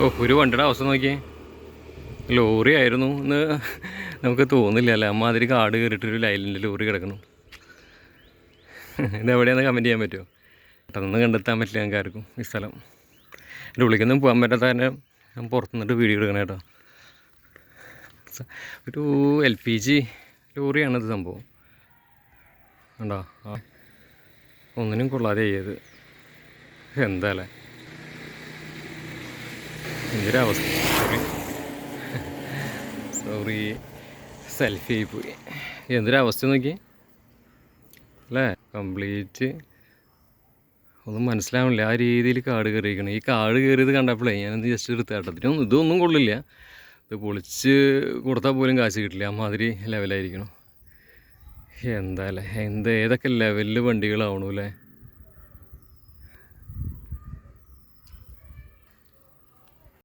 ഓ ഒരു വണ്ടിയുടെ അവസ്ഥ നോക്കിയേ. ലോറി ആയിരുന്നു എന്ന് നമുക്ക് തോന്നില്ല അല്ലേ? അമ്മാതിരി കാട് കയറിയിട്ടൊരു ലൈലിന്റെ ലോറി കിടക്കുന്നു. ഇതെവിടെയാണെന്ന് കമന്റ് ചെയ്യാൻ പറ്റുമോ? പെട്ടെന്ന് കണ്ടെത്താൻ പറ്റില്ല ഞങ്ങൾക്ക് ആർക്കും ഈ സ്ഥലം. എന്റെ ഉള്ളിക്കൊന്നും പോകാൻ പറ്റാത്ത തന്നെ ഞാൻ പുറത്തുനിന്നിട്ട് വീഡിയോ എടുക്കണം കേട്ടോ. ഒരു എൽ പി ജി ലോറിയാണിത് സംഭവം. കണ്ടോ? ഒന്നിനും കൊള്ളാതെ ചെയ്യത് എന്താ അല്ലേ? എന്തൊരു സോറി സെൽഫി ആയി പോയി. എന്തൊരു അവസ്ഥ നോക്കി അല്ലേ? കംപ്ലീറ്റ് ഒന്നും മനസ്സിലാവണില്ല. ആ രീതിയിൽ കാട് കയറിയിരിക്കണം. ഈ കാട് കയറിയത് കണ്ടപ്പോഴേ ഞാനത് ജസ്റ്റ് എടുത്താട്ടോ ഇതിനൊന്നും ഇതൊന്നും കൊള്ളില്ല. ഇത് പൊളിച്ച് കൊടുത്താൽ പോലും കാശ് കിട്ടില്ല. അമ്മാതിരി ലെവലായിരിക്കണം എന്താ അല്ലേ? എന്ത് ഏതൊക്കെ ലെവലിൽ വണ്ടികളാവണു അല്ലേ?